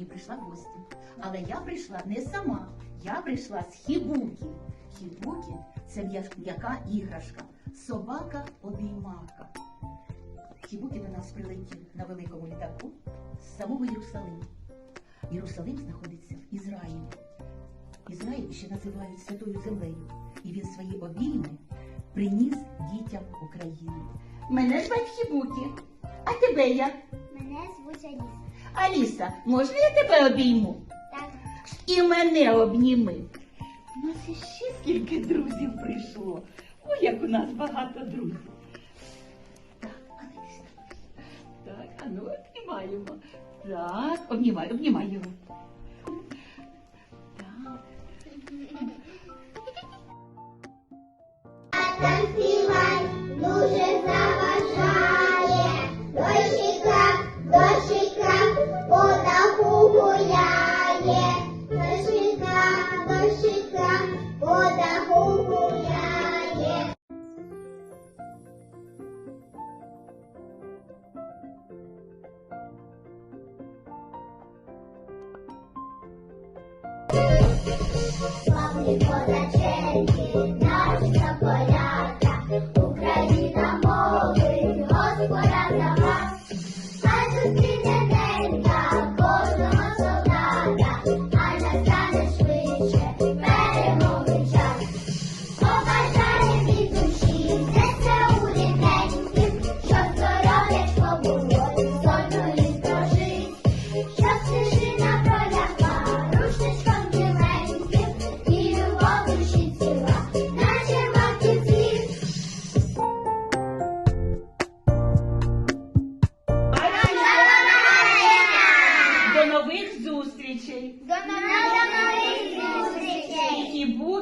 сьогодні прийшла в гості. Але я прийшла не сама, я прийшла з Хібукі. Хібукі це м'яка іграшка, собака обіймака. Хібукі до нас прилетів на великому літаку з самого Єрусалиму. Єрусалим знаходиться в Ізраїлі. Ізраїль ще називають святою землею, і він свої обійми приніс дітям України. Мене звать Хібукі, а тебе як? Мене звуть Аліса. Аліса, можна я тебе обійму? Так, І мене обніми. У нас іще скільки друзів прийшло. Ой, як у нас багато друзів. Так, Аліса. Так, а ну обнімаємо. Так, обнімай, обнімай його. Так.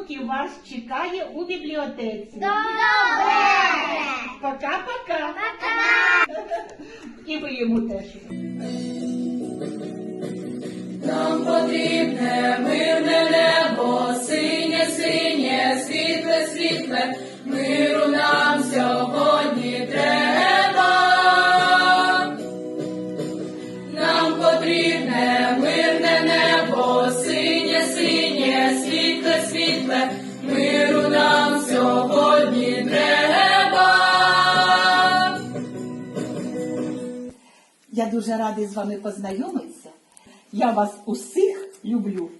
Буки вас чекає у бібліотеці. Добре! Пока-пока. Пока! І ви йому теж. Нам потрібне мирне небо, синє, синє, світле, світле, миру нам сьогодні треба. Нам потрібне мирне небо, синє, синє, світле, світле, миру нам сьогодні треба. Я дуже радий з вами познайомитися. Я вас усіх люблю.